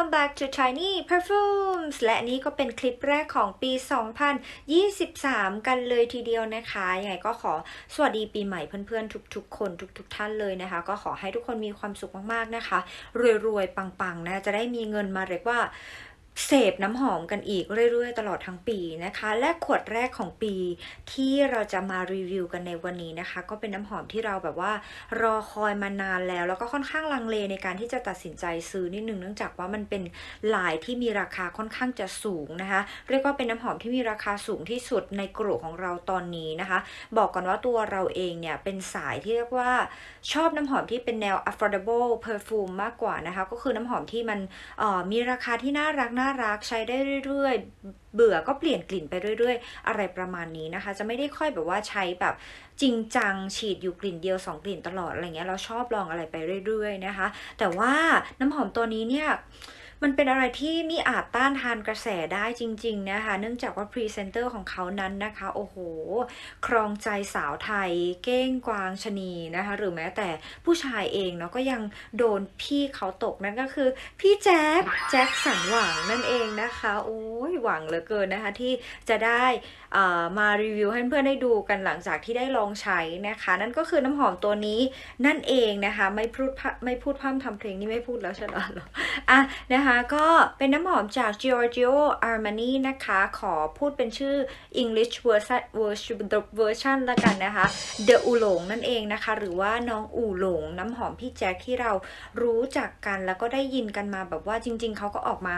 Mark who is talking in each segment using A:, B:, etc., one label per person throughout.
A: Welcome back to Tiny Perfumes และนนี้ก็เป็นคลิปแรกของปี 2023 กันเลยทีเดียวนะคะ ยังไงก็ขอสวัสดีปีใหม่เพื่อนๆ ทุกๆ คนทุกๆท่านเลยนะคะ ก็ขอให้ทุกคนมีความสุขมากๆนะคะ รวยๆ ปังๆ นะ จะได้มีเงินมาเรียกว่า เสพน้ำหอมกันอีกเรื่อยๆ ตลอดทั้งปีนะคะ และขวดแรกของปีที่เราจะมารีวิวกันในวันนี้นะคะ ก็เป็นน้ำหอมที่เราแบบว่ารอคอยมานานแล้ว แล้วก็ค่อนข้างลังเลในการที่จะตัดสินใจซื้อนิดนึงเนื่องจากว่ามันเป็นหลายที่มีราคาค่อนข้างจะสูงนะคะ เรียกว่าเป็นน้ำหอมที่มีราคาสูงที่สุดในกลุ่มของเราตอนนี้นะคะ บอกก่อนว่าตัวเราเองเนี่ยเป็นสายที่เรียกว่าชอบน้ำหอมที่เป็นแนว affordable perfume มากกว่านะคะ ก็คือน้ำหอมที่มันออมีราคาที่น่ารักน่ารักใช้ได้เรื่อยๆ เบื่อก็เปลี่ยนกลิ่นไปเรื่อย ๆ อะไรประมาณนี้นะคะ จะไม่ได้ค่อยแบบว่าใช้แบบจริงจังฉีดอยู่กลิ่นเดียว 2 กลิ่นตลอดอะไรเงี้ยเราชอบลองอะไรไปเรื่อย ๆ นะคะ แต่ว่าน้ำหอมตัวนี้เนี่ย มันเป็นอะไรที่มีอาจต้านทานกระแสได้จริง ๆ นะคะ เนื่องจากว่าพรีเซนเตอร์ของเขานั้นนะคะ โอ้โห ครองใจสาวไทย เก้งกวางชะนีนะคะ หรือแม้แต่ผู้ชายเองเนาะก็ยังโดนพี่เขาตกนั่นก็คือ พี่แจ็คแจ็คสันหวังนั่นเองนะคะ โอ้ยหวังเหลือเกินนะคะ ที่จะได้อ่อมารีวิวให้เพื่อนได้ดูกันหลังจากที่ได้ลองใช้นะคะ นั่นก็คือน้ำหอมตัวนี้นั่นเองนะคะ ไม่พูดพร่ำไม่พูดพร่ำทำเพลงนี่ไม่พูดแล้วใช่หรออะนะคะก็เป็นน้ำหอมจาก Giorgio Armani นะคะ ขอพูดเป็นชื่อ English version version version ละกันนะคะ The อูหลงนั่นเองนะคะ หรือว่าน้องอูหลงน้ำหอมพี่แจ็คที่เรารู้จักกันแล้วก็ได้ยินกันมาแบบว่าจริง ๆ เขาก็ออกมา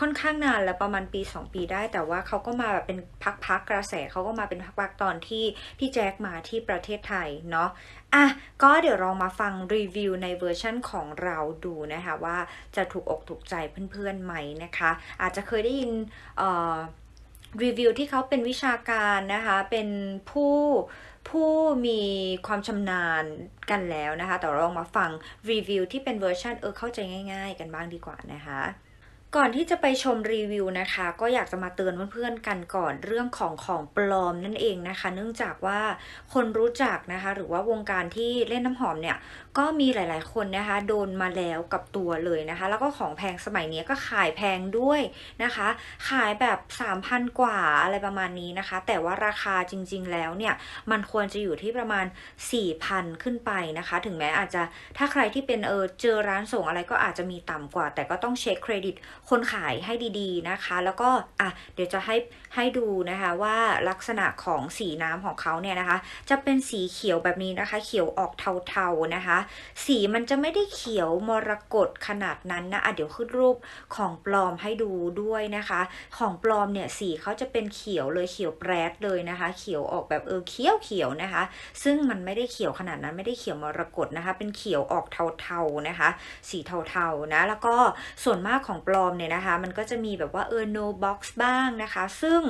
A: ค่อนข้างนานแล้วประมาณปี 2 ปีได้ แต่ว่าเขาก็มาแบบเป็นพักๆกระแสเขาก็มาเป็นพักๆตอนที่พี่แจ็คมาที่ประเทศไทยเนาะ อะก็เดี๋ยวเรามาฟังรีวิวในเวอร์ชั่นของเราดูนะคะว่าจะถูกอกถูกใจเพื่อนๆไหมนะคะ อาจจะเคยได้ยินรีวิวที่เขาเป็นวิชาการนะคะ เป็นผู้ผู้มีความชำนาญกันแล้วนะคะ แต่เราลองมาฟังรีวิวที่เป็นเวอร์ชันเออเข้าใจง่ายๆ กันบ้างดีกว่านะคะ ก่อนที่จะไปชมรีวิวนะคะ ก็อยากจะมาเตือนเพื่อนๆกันก่อนเรื่องของของปลอมนั่นเองนะคะ เนื่องจากว่าคนรู้จักนะคะ หรือว่าวงการที่เล่นน้ำหอมเนี่ย ก็มีหลาย ๆ คนนะคะโดนมาแล้วกับตัวเลยนะคะ แล้วก็ของแพงสมัยนี้ก็ขายแพงด้วยนะคะ ขายแบบ 3,000 กว่าอะไรประมาณนี้นะคะ แต่ว่าราคาจริง ๆ แล้วเนี่ยมันควรจะอยู่ที่ประมาณ 4,000 ขึ้นไปนะคะ ถึงแม้อาจจะถ้าใครที่เป็นเออเจอร้านส่งอะไรก็อาจจะมีต่ำกว่า แต่ก็ต้องเช็คเครดิตคนขายให้ดีๆนะคะ แล้วก็อะเดี๋ยวจะให้ให้ดูนะคะว่าลักษณะของสีน้ำของเขาเนี่ยนะคะ จะเป็นสีเขียวแบบนี้นะคะ เขียวออกเทาๆนะคะสีมันจะไม่ได้เขียวมรกตขนาดนั้นนะอะเดี๋ยวขึ้นรูปของปลอมให้ดูด้วยนะคะ ของปลอมเนี่ยสีเขาจะเป็นเขียวเลยเขียวแปรดเลยนะคะ เขียวออกแบบเออเขียวเขียวนะคะ ซึ่งมันไม่ได้เขียวขนาดนั้นไม่ได้เขียวมรกตนะคะ เป็นเขียวออกเทาๆนะคะ สีเทาๆนะ แล้วก็ส่วนมากของปลอมเนี่ยนะคะ มันก็จะมีแบบว่าเออ no box บ้างนะคะ ซึ่ง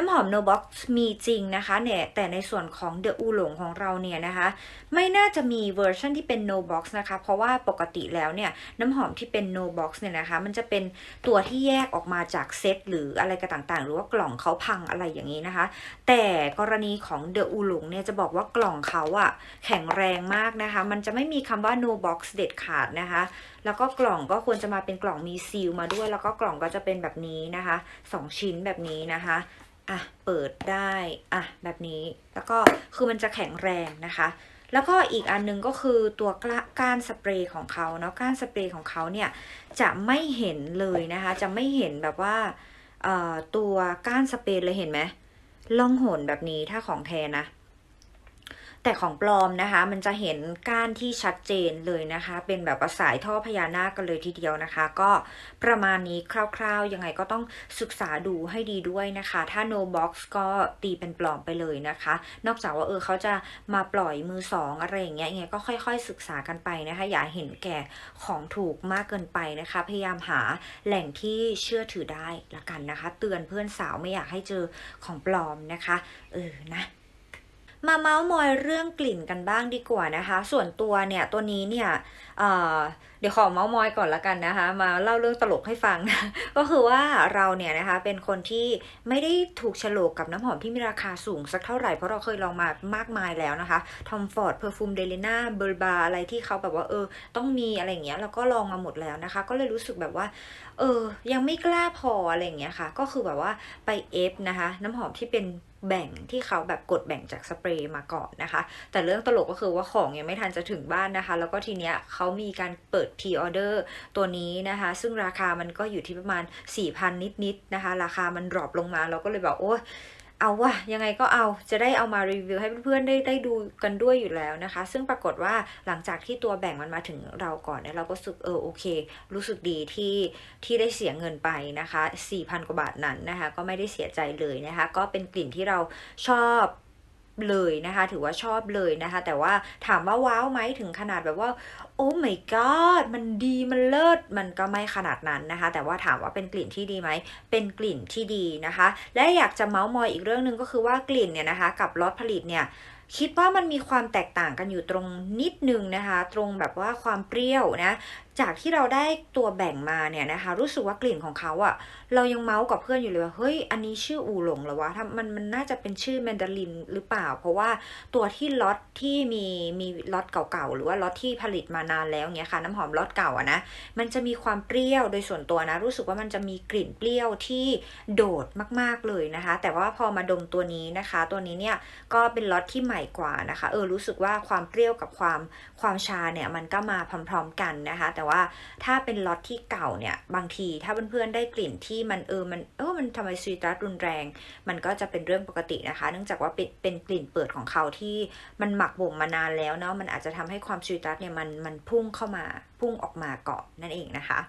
A: น้ำหอม no box มีจริงนะคะเนี่ยแต่ในส่วนของ the อูหลงของเราเนี่ยนะคะ ไม่น่าจะมีเวอร์ชันที่เป็น no box นะคะ เพราะว่าปกติแล้วเนี่ยน้ำหอมที่เป็น no box เนี่ยนะคะ มันจะเป็นตัวที่แยกออกมาจากเซตหรืออะไรก็ต่างๆ หรือว่ากล่องเขาพังอะไรอย่างนี้นะคะ แต่กรณีของ The อูหลงเนี่ยจะบอกว่ากล่องเขาอะแข็งแรงมากนะคะ มันจะไม่มีคำว่า no box เด็ดขาดนะคะ แล้วก็กล่องก็ควรจะมาเป็นกล่องมีซีลมาด้วย แล้วก็กล่องก็จะเป็นแบบนี้นะคะสองชิ้นแบบนี้นะคะ อะเปิดได้อะแบบนี้แล้วก็คือมันจะแข็งแรงนะคะ แล้วก็อีกอันหนึงก็คือตัวกล้าก้านสเปรย์ของเขาเนาะก้านสเปรย์ของเขาเนี่ยจะไม่เห็นเลยนะคะ จะไม่เห็นแบบว่าตัวก้านสเปรย์เลยเห็นไหมล่องหนแบบนี้ถ้าของแท้นะ แต่ของปลอมนะคะ มันจะเห็นก้านที่ชัดเจนเลยนะคะ เป็นแบบว่าสายท่อพญานาคกันเลยทีเดียวนะคะ ก็ประมาณนี้คร่าวๆ ยังไงก็ต้องศึกษาดูให้ดีด้วยนะคะ ถ้า no box ก็ตีเป็นปลอมไปเลยนะคะ นอกจากว่าเออเขาจะมาปล่อยมือสองอะไรอย่างเงี้ยยังไงก็ค่อยๆ ศึกษากันไปนะคะ อย่าเห็นแก่ของถูกมากเกินไปนะคะ พยายามหาแหล่งที่เชื่อถือได้ละกันนะคะ เตือนเพื่อนสาวไม่อยากให้เจอของปลอมนะคะ เออนะ มาเมาส์มอยเรื่องกลิ่นกันบ้างดีกว่านะคะ ส่วนตัวเนี่ยตัวนี้เนี่ยเเดี๋ยวขอเมาส์มอยก่อนละกันนะคะ มาเล่าเรื่องตลกให้ฟังนะก็คือว่าเราเนี่ยนะคะเป็นคนที่ไม่ได้ถูกฉลกกับน้ำหอมที่มีราคาสูงสักเท่าไหร่ เพราะเราเคยลองมามากมายแล้วนะคะ Tom Ford Perfume d e l i n a b u r b a อร์บาอะไรที่เขาแบบว่าเออ ต้องมีอะไรอย่างเงี้ยเราก็ลองมาหมดแล้วนะคะ ก็เลยรู้สึกแบบว่า เออ ยังไม่กล้าพออะไรอย่างเงี้ยค่ะ ก็คือแบบว่าไปเอฟนะคะ น้ำหอมที่เป็น แบ่งที่เขาแบบกดแบ่งจากสเปรย์มาก่อนนะคะ แต่เรื่องตลกก็คือว่าของยังไม่ทันจะถึงบ้านนะคะ แล้วก็ทีเนี้ยเขามีการเปิดพรีออเดอร์ตัวนี้นะคะ ซึ่งราคามันก็อยู่ที่ประมาณ 4,000 นิดๆนะคะ ราคามันดรอปลงมาเราก็เลยแบบโอ้ย เอาวะยังไงก็เอาจะได้เอามารีวิวให้เพื่อนๆได้ได้ดูกันด้วยอยู่แล้วนะคะ ซึ่งปรากฏว่าหลังจากที่ตัวแบ่งมันมาถึงเราก่อนเนี่ยเราก็สึกเออโอเค รู้สึกดีที่ที่ได้เสียเงินไปนะคะ 4,000 กว่าบาทนั้นนะคะ ก็ไม่ได้เสียใจเลยนะคะ ก็เป็นกลิ่นที่เราชอบ เลยนะคะ ถือว่าชอบเลยนะคะ แต่ว่าถามว่าว้าวไหมถึงขนาดแบบว่า โอ้ my god มันดีมันเลิศมันก็ไม่ขนาดนั้นนะคะ แต่ว่าถามว่าเป็นกลิ่นที่ดีไหมเป็นกลิ่นที่ดีนะคะ และอยากจะเมาส์มอยอีกเรื่องหนึ่งก็คือว่ากลิ่นเนี่ยนะคะ กับล็อตผลิตเนี่ยคิดว่ามันมีความแตกต่างกันอยู่ตรงนิดนึงนะคะ ตรงแบบว่าความเปรี้ยวนะ จากที่เราได้ตัวแบ่งมาเนี่ยนะคะรู้สึกว่ากลิ่นของเขาอะเรายังเมาส์กับเพื่อนอยู่เลยว่าเฮ้ยอันนี้ชื่ออูหลงเหรอวะถ้ามันมันน่าจะเป็นชื่อแมนดารินหรือเปล่า เพราะว่าตัวที่ล็อตที่มีมีล็อตเก่าๆหรือว่าล็อตที่ผลิตมานานแล้วเนี่ยค่ะน้ำหอมล็อตเก่าอะนะมันจะมีความเปรี้ยวโดยส่วนตัวนะ รู้สึกว่ามันจะมีกลิ่นเปรี้ยวที่โดดมากๆเลยนะคะ แต่ว่าพอมาดมตัวนี้นะคะ ตัวนี้เนี่ยก็เป็นล็อตที่ใหม่กว่านะคะเออรู้สึกว่าความเปรี้ยวกับความความชาเนี่ยมันก็มาพร้อมๆกันนะคะแต่ว่าถ้าเป็นล็อตที่เก่าเนี่ย บางทีถ้าเพื่อนๆได้กลิ่นที่มันเออมันเออมันทำไมซีตรัสรุนแรง มันก็จะเป็นเรื่องปกตินะคะ เนื่องจากว่าเป็นเป็นกลิ่นเปิดของเขาที่มันหมักบ่มมานานแล้วเนาะมันอาจจะทำให้ความซีตรัสเนี่ยมันมันพุ่งเข้ามาพุ่งออกมาเกาะนั่นเองนะคะ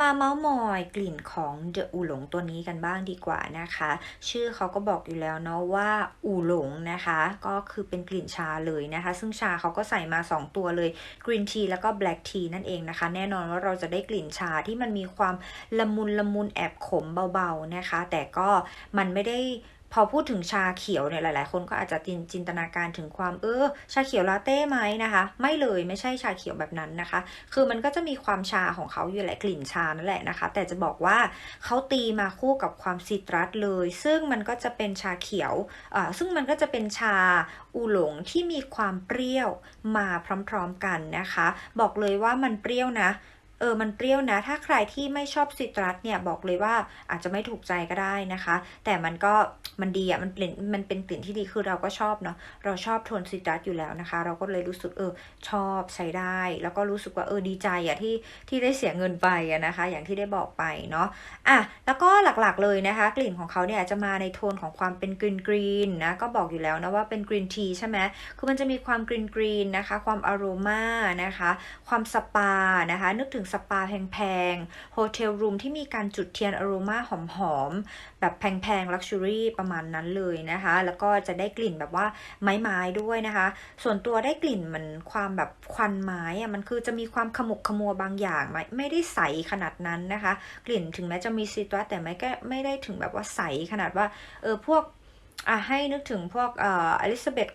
A: มาเมาส์มอยกลิ่นของเดอะอูหลงตัวนี้กันบ้างดีกว่านะคะ ชื่อเขาก็บอกอยู่แล้วเนาะว่าอูหลงนะคะ ก็คือเป็นกลิ่นชาเลยนะคะ ซึ่งชาเขาก็ใส่มา 2 ตัวเลยกรีนทีแล้วก็แบล็กทีนั่นเองนะคะ แน่นอนว่าเราจะได้กลิ่นชาที่มันมีความละมุนละมุนแอบขมเบาๆนะคะ แต่ก็มันไม่ได้ พอพูดถึงชาเขียวเนี่ยหลาย ๆ คนก็อาจจะจินจินตนาการถึงความเออชาเขียวลาเต้ไหมนะคะ ไม่เลยไม่ใช่ชาเขียวแบบนั้นนะคะ คือมันก็จะมีความชาของเขาอยู่แหละกลิ่นชานั่นแหละนะคะ แต่จะบอกว่าเขาตีมาคู่กับความซิตรัสเลย ซึ่งมันก็จะเป็นชาเขียวอ่าซึ่งมันก็จะเป็นชาอูหลงที่มีความเปรี้ยวมาพร้อม ๆ กันนะคะ บอกเลยว่ามันเปรี้ยวนะ เออมันเปรี้ยวนะ ถ้าใครที่ไม่ชอบซิตรัสเนี่ยบอกเลยว่าอาจจะไม่ถูกใจก็ได้นะคะ แต่มันก็มันดีอะ่ะมันเป็นมันเป็นกลิ่นที่ดีคือเราก็ชอบเนาะเราชอบโทนซิตรัสอยู่แล้วนะคะ เราก็เลยรู้สึกเออชอบใช้ได้ แล้วก็รู้สึกว่าเออดีใจอะ่ะที่ที่ได้เสียเงินไปอะนะคะ อย่างที่ได้บอกไปเนาะอะแล้วก็หลักๆเลยนะคะ กลิ่นของเขาเนี่ยจะมาในโทนของความเป็นกรีนกรีนนะก็บอกอยู่แล้วนะว่าเป็นกรีนทีใช่ไหมคือมันจะมีความกรีนกรีนนะคะ ความอโรมานะคะ ความสปานะคะ นึกถึงสปาแพงๆ โฮเทลรูมที่มีการจุดเทียนอโรมาหอมๆ แบบแพงๆ ลักชัวรี่ประมาณนั้นเลยนะคะ แล้วก็จะได้กลิ่นแบบว่าไม้ๆ ด้วยนะคะ ส่วนตัวได้กลิ่นมันความแบบควันไม้อะมันคือจะมีความขมุกขมัวบางอย่างไม่ไม่ได้ใสขนาดนั้นนะคะ กลิ่นถึงแม้จะมีซิตรัสแต่ไม่ก็ไม่ได้ถึงแบบว่าใสขนาดว่าเออพวกอะให้นึกถึงพวกเอ่ออลิซาเบธ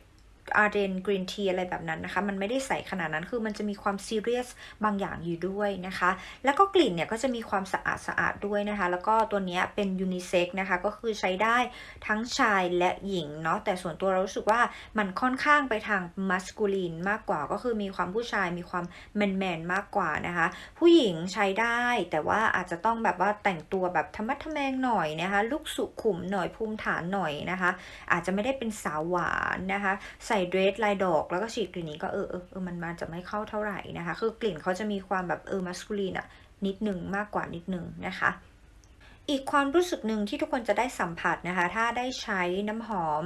A: อาร์เดนกรีนทีอะไรแบบนั้นนะคะ มันไม่ได้ใส่ขนาดนั้นคือมันจะมีความซีเรียสบางอย่างอยู่ด้วยนะคะ แล้วก็กลิ่นเนี่ยก็จะมีความสะอาดสะอาดด้วยนะคะ แล้วก็ตัวนี้เป็นยูนิเซ็กนะคะ ก็คือใช้ได้ทั้งชายและหญิงเนาะแต่ส่วนตัวเรารู้สึกว่ามันค่อนข้างไปทางมัสคูลีนมากกว่าก็คือมีความผู้ชายมีความแมนแมนมากกว่านะคะ ผู้หญิงใช้ได้แต่ว่าอาจจะต้องแบบว่าแต่งตัวแบบธรรมะทแมงหน่อยนะคะลุกสุขุมหน่อยภูมิฐานหน่อยนะคะ อาจจะไม่ได้เป็นสาวหวานนะคะใส่เดรสลายดอกแล้วก็ฉีดกลิ่นนี้ก็เออเออเออมันมาจะไม่เข้าเท่าไหร่นะคะ คือกลิ่นเขาจะมีความแบบเออมัสคูลีนอะนิดหนึ่งมากกว่านิดหนึ่งนะคะ อีกความรู้สึกหนึ่งที่ทุกคนจะได้สัมผัสนะคะ ถ้าได้ใช้น้ำหอม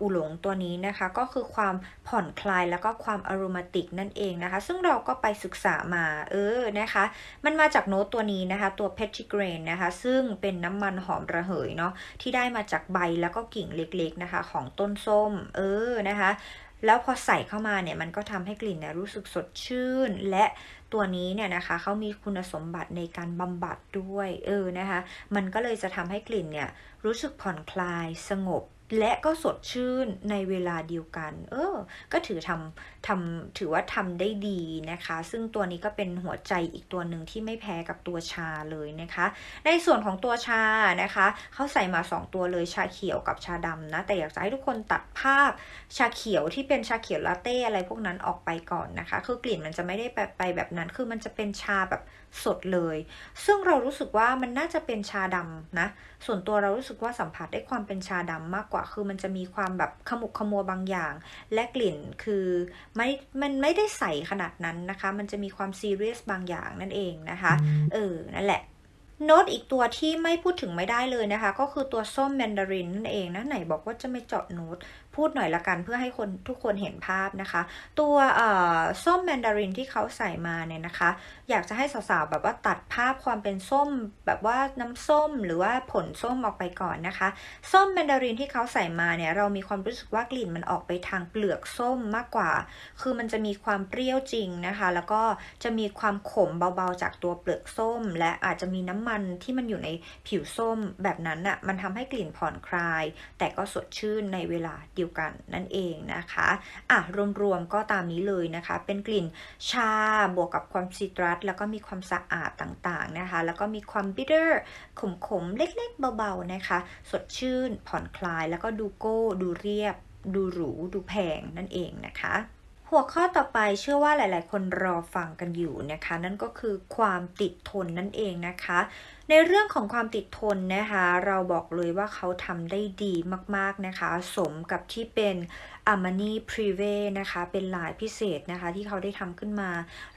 A: อูหลงตัวนี้นะคะ ก็คือความผ่อนคลายแล้วก็ความอโรมาติกนั่นเองนะคะ ซึ่งเราก็ไปศึกษามาเออนะคะ มันมาจากโน้ตตัวนี้นะคะ ตัว p e t i g r a i n นะคะ ซึ่งเป็นน้ำมันหอมระเหยเนาะที่ได้มาจากใบแล้วก็กิ่งเล็กๆนะคะ ของต้นส้ม เออนะคะแล้วพอใส่เข้ามาเนี่ยมันก็ทำให้กลิ่นเนี่ยรู้สึกสดชื่น และ ตัวนี้เนี่ยนะคะเขามีคุณสมบัติในการบำบัดด้วยเออนะคะ มันก็เลยจะทำให้กลิ่นเนี่ยรู้สึกผ่อนคลายสงบ และก็สดชื่นในเวลาเดียวกัน เออ ก็ถือทำทำถือว่าทำได้ดีนะคะ ซึ่งตัวนี้ก็เป็นหัวใจอีกตัวหนึ่งที่ไม่แพ้กับตัวชาเลยนะคะ ในส่วนของตัวชานะคะ เขาใส่มา 2 ตัวเลยชาเขียวกับชาดำนะ แต่อยากจะให้ทุกคนตัดภาพชาเขียวที่เป็นชาเขียวลาเต้อะไรพวกนั้นออกไปก่อนนะคะ คือกลิ่นมันจะไม่ได้ไปไปแบบนั้น คือมันจะเป็นชาแบบสดเลย ซึ่งเรารู้สึกว่ามันน่าจะเป็นชาดำนะ ส่วนตัวเรารู้สึกว่าสัมผัสได้ความเป็นชาดำมากกว่า คือมันจะมีความแบบขมุกขมัวบางอย่าง และกลิ่นคือไม่มันไม่ได้ใสขนาดนั้นนะคะ มันจะมีความซีเรียสบางอย่างนั่นเองนะคะ เออ นั่นแหละโน้ตอีกตัวที่ไม่พูดถึงไม่ได้เลยนะคะ ก็คือตัวส้มแมนดารินนั่นเองนะไหนบอกว่าจะไม่เจาะโน้ต พูดหน่อยละกันเพื่อให้คนทุกคนเห็นภาพนะคะ ตัวส้มแมนดารินที่เขาใส่มาเนี่ยนะคะ อยากจะให้สาวๆแบบว่าตัดภาพความเป็นส้ม แบบว่าน้ำส้มหรือว่าผลส้มออกไปก่อนนะคะ ส้มแมนดารินที่เขาใส่มาเนี่ยเรามีความรู้สึกว่ากลิ่นมันออกไปทางเปลือกส้มมากกว่า คือมันจะมีความเปรี้ยวจริงนะคะ แล้วก็จะมีความขมเบาๆจากตัวเปลือกส้ม และอาจจะมีน้ำมันที่มันอยู่ในผิวส้มแบบนั้นน่ะมันทำให้กลิ่นผ่อนคลาย แต่ก็สดชื่นในเวลาเดียวกันนั่นเองนะคะอะรวมๆก็ตามนี้เลยนะคะ เป็นกลิ่นชาบวกกับความซิตรัสแล้วก็มีความสะอาดต่างๆนะคะ แล้วก็มีความบิเดอร์ขมๆ เล็กๆ เบาๆนะคะ สดชื่นผ่อนคลายแล้วก็ดูโก้ดูเรียบ ดูหรู ดูแพงนั่นเองนะคะ หัวข้อต่อไปเชื่อว่าหลาย ๆ คนรอฟังกันอยู่นะคะ นั่นก็คือความติดทนนั่นเองนะคะ ในเรื่องของความติดทนนะคะ เราบอกเลยว่าเขาทำได้ดีมาก ๆ นะคะ สมกับที่เป็น a m a n i Privé นะคะ เป็นลายพิเศษนะคะ ที่เขาได้ทำขึ้นมา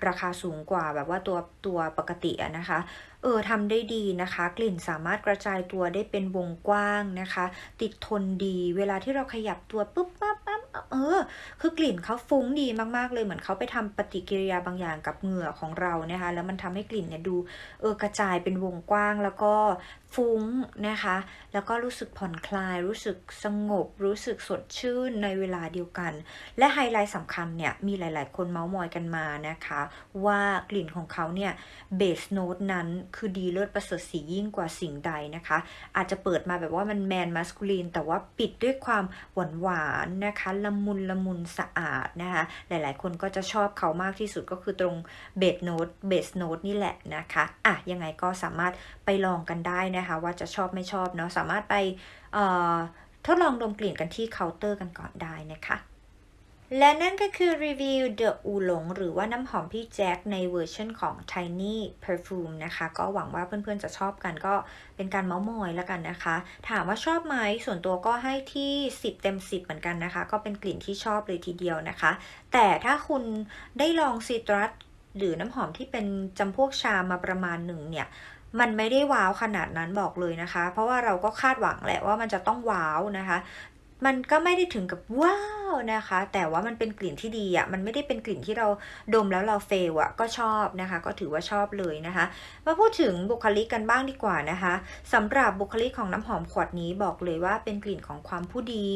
A: ราคาสูงกว่าแบบว่าตัวตัวปกติอะนะคะเออทำได้ดีนะคะ กลิ่นสามารถกระจายตัวได้เป็นวงกว้างนะคะ ติดทนดี เวลาที่เราขยับตัวปุ๊บปั๊บ เออ คือกลิ่นเขาฟุ้งดีมากๆเลยเหมือนเขาไปทำปฏิกิริยาบางอย่างกับเหงื่อของเรานะคะแล้วมันทำให้กลิ่นเนี่ยดูเออกระจายเป็นวงกว้างแล้วก็ฟุ้งนะคะ แล้วก็รู้สึกผ่อนคลาย รู้สึกสงบ รู้สึกสดชื่นในเวลาเดียวกัน และไฮไลท์สำคัญเนี่ย มีหลาย ๆ คนเมาส์มอยกันมานะคะ ว่ากลิ่นของเขาเนี่ย เบสโน e นั้นคือดีเลิศประเสริฐสียิ่งกว่าสิ่งใดนะคะ อาจจะเปิดมาแบบว่ามันแมนมัสคูลีน แต่ว่าปิดด้วยความหวานหวานๆนะคะละมุนละมุนสะอาดนะคะ หลายๆ คนก็จะชอบเขามากที่สุดก็คือตรงเบสโน e เบสโน e นี่แหละนะคะอะยังไงก็สามารถไปลองกันได้นะคะ ว่าจะชอบไม่ชอบเนาะสามารถไปเอ่อทดลองดมกลิ่นกันที่เคาน์เตอร์กันก่อนได้นะคะ และนั่นก็คือรีวิว The อูหลงหรือว่าน้ำหอมพี่แจ็คในเวอร์ชันของ Tiny Perfume นะคะ ก็หวังว่าเพื่อนๆจะชอบกันก็เป็นการเมาส์มอยแล้วกันนะคะ ถามว่าชอบไหมส่วนตัวก็ให้ที่ 10 เต็ม 10 เหมือนกันนะคะ ก็เป็นกลิ่นที่ชอบเลยทีเดียวนะคะ แต่ถ้าคุณได้ลองซีตรัสหรือน้ำหอมที่เป็นจำพวกชามาประมาณหนึ่งเนี่ยมันไม่ได้ว้าวขนาดนั้นบอกเลยนะคะ เพราะว่าเราก็คาดหวังแหละว่ามันจะต้องว้าวนะคะ มันก็ไม่ได้ถึงกับว้าวนะคะ แต่ว่ามันเป็นกลิ่นที่ดีอะ่ะมันไม่ได้เป็นกลิ่นที่เราดมแล้วเราเฟลอะ่ะก็ชอบนะคะ ก็ถือว่าชอบเลยนะคะมาพูดถึงบุคลิกกันบ้างดีกว่านะคะสำหรับบุคลิกของน้ำหอมขวดนี้บอกเลยว่าเป็นกลิ่นของความผู้ดี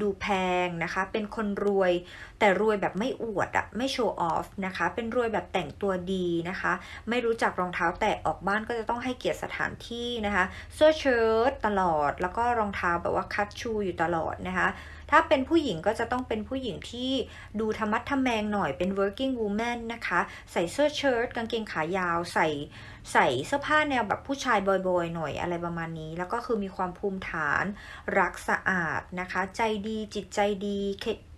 A: ดูแพงนะคะ เป็นคนรวย แต่รวยแบบไม่อวดอะไม่โชว์ออฟนะคะ เป็นรวยแบบแต่งตัวดีนะคะ ไม่รู้จักรองเท้าแตะออกบ้านก็จะต้องให้เกียรติสถานที่นะคะเสื้อเชิ้ตตลอด แล้วก็รองเท้าแบบว่าคัตชูอยู่ตลอดนะคะ ถ้าเป็นผู้หญิงก็จะต้องเป็นผู้หญิงที่ดูธรรมัดทำแมงหน่อยเป็น working woman นะคะ ใส่เสื้อเชิ้ตกางเกงขายาว ใส่ใส่เสื้อผ้าแนวแบบผู้ชายบอยๆหน่อยอะไรประมาณนี้ แล้วก็คือมีความภูมิฐานรักสะอาดนะคะ ใจดีจิตใจดี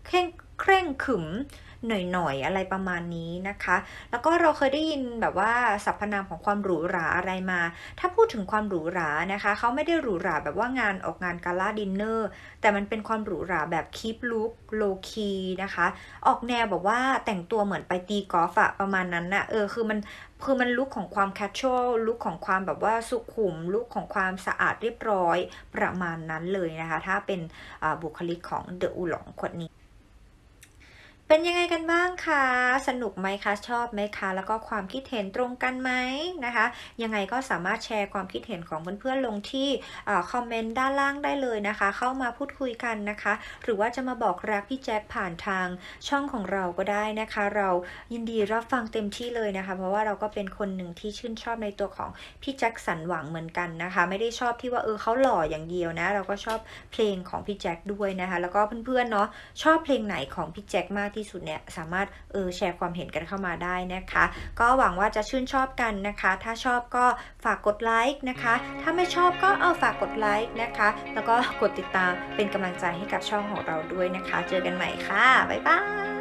A: เคร่งเคร่งขึม หน่อยๆ อะไรประมาณนี้นะคะ แล้วก็เราเคยได้ยินแบบว่าสรรพนามของความหรูหราอะไรมา ถ้าพูดถึงความหรูหรานะคะเขาไม่ได้หรูหราแบบว่างานออกงานกาลาดินเนอร์แต่มันเป็นความหรูหราแบบคีปลุกโลคีนะคะออกแนวแบบว่าแต่งตัวเหมือนไปตีกอล์ฟอะประมาณนั้นน่ะเออคือมันคือมันลุคของความแคชชวลลุคของความแบบว่าสุขุมลุคของความสะอาดเรียบร้อยประมาณนั้นเลยนะคะ ถ้าเป็นบุคลิกของเดอะอูหลงคนนี้ เป็นยังไงกันบ้างคะ สนุกไหมคะ ชอบไหมคะ แล้วก็ความคิดเห็นตรงกันไหมนะคะ ยังไงก็สามารถแชร์ความคิดเห็นของเพื่อนๆลงที่คอมเมนต์ด้านล่างได้เลยนะคะ เข้ามาพูดคุยกันนะคะ หรือว่าจะมาบอกรักพี่แจ็คผ่านทางช่องของเราก็ได้นะคะ เรายินดีรับฟังเต็มที่เลยนะคะ เพราะว่าเราก็เป็นคนหนึ่งที่ชื่นชอบในตัวของพี่แจ็คสันหวังเหมือนกันนะคะ ไม่ได้ชอบที่ว่าเออเขาหล่ออย่างเดียวนะ เราก็ชอบเพลงของพี่แจ็คด้วยนะคะ แล้วก็เพื่อนๆเนาะชอบเพลงไหนของพี่แจ็คมากที่ที่สุดเนี่ยสามารถเออแชร์ความเห็นกันเข้ามาได้นะคะ ก็หวังว่าจะชื่นชอบกันนะคะ ถ้าชอบก็ฝากกดไลค์นะคะ ถ้าไม่ชอบก็เอาฝากกดไลค์นะคะ แล้วก็กดติดตามเป็นกำลังใจให้กับช่องของเราด้วยนะคะ เจอกันใหม่ค่ะ บ๊ายบาย